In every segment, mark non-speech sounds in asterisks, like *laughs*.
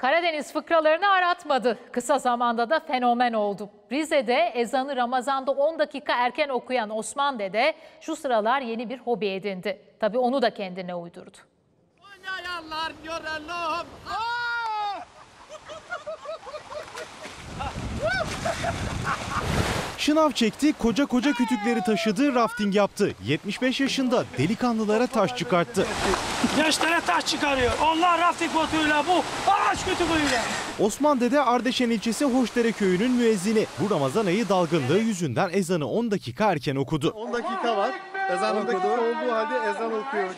Karadeniz fıkralarını aratmadı. Kısa zamanda da fenomen oldu. Rize'de ezanı Ramazan'da 10 dakika erken okuyan Osman Dede şu sıralar yeni bir hobi edindi. Tabii onu da kendine uydurdu. Oynayanlar görelim. *laughs* Şınav çekti, koca koca kütükleri taşıdı, rafting yaptı. 75 yaşında delikanlılara taş çıkarttı. Gençlere taş çıkarıyor. Onlar rafting botuyla bu ağaç kütüğüyle. Osman Dede Ardeşen ilçesi Hoşdere köyünün müezzini. Bu Ramazan ayı dalgınlığı yüzünden ezanı 10 dakika erken okudu. 10 dakika var. Ezan okudu. olduğu halde ezan okuyor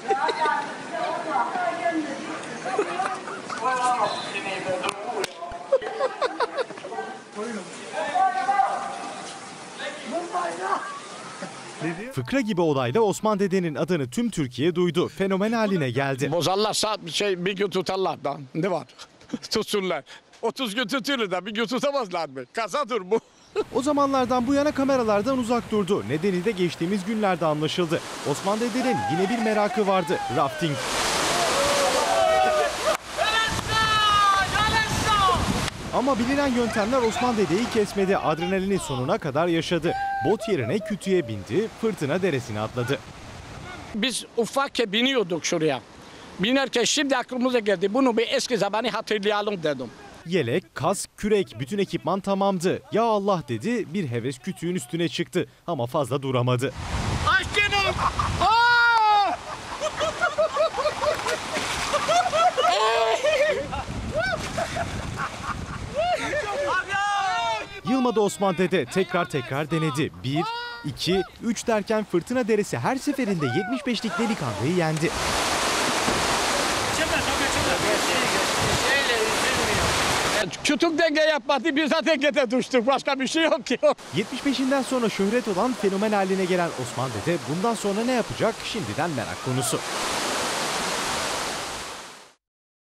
Fıkra gibi olayla Osman Dede'nin adını tüm Türkiye duydu. Fenomen haline geldi. Bozarlarsa şey bir gün tutarlar da. Ne var? *laughs* Tutsunlar. 30 gün tutuyorlar da bir gün tutamazlar mı? Kazadır bu. O zamanlardan bu yana kameralardan uzak durdu. Nedeni de geçtiğimiz günlerde anlaşıldı. Osman Dede'nin yine bir merakı vardı. Rafting. Ama bilinen yöntemler Osman Dede'yi kesmedi. Adrenalini sonuna kadar yaşadı. Bot yerine kütüye bindi, fırtına deresine atladı. Biz ufakken biniyorduk şuraya. Binerken şimdi aklımıza geldi. Bunu bir eski zamanı hatırlayalım dedim. Yelek, kask, kürek bütün ekipman tamamdı. Ya Allah dedi bir heves kütüğün üstüne çıktı ama fazla duramadı. Aşkınım! Yılmadı Osman Dede tekrar tekrar denedi. 1, 2, 3 derken fırtına deresi her seferinde 75'lik delikanlıyı yendi. Kütük denge yapmadı. Biz de dengede düştük. Başka bir şey yok ki. 75'inden sonra şöhret olan fenomen haline gelen Osman Dede bundan sonra ne yapacak şimdiden merak konusu.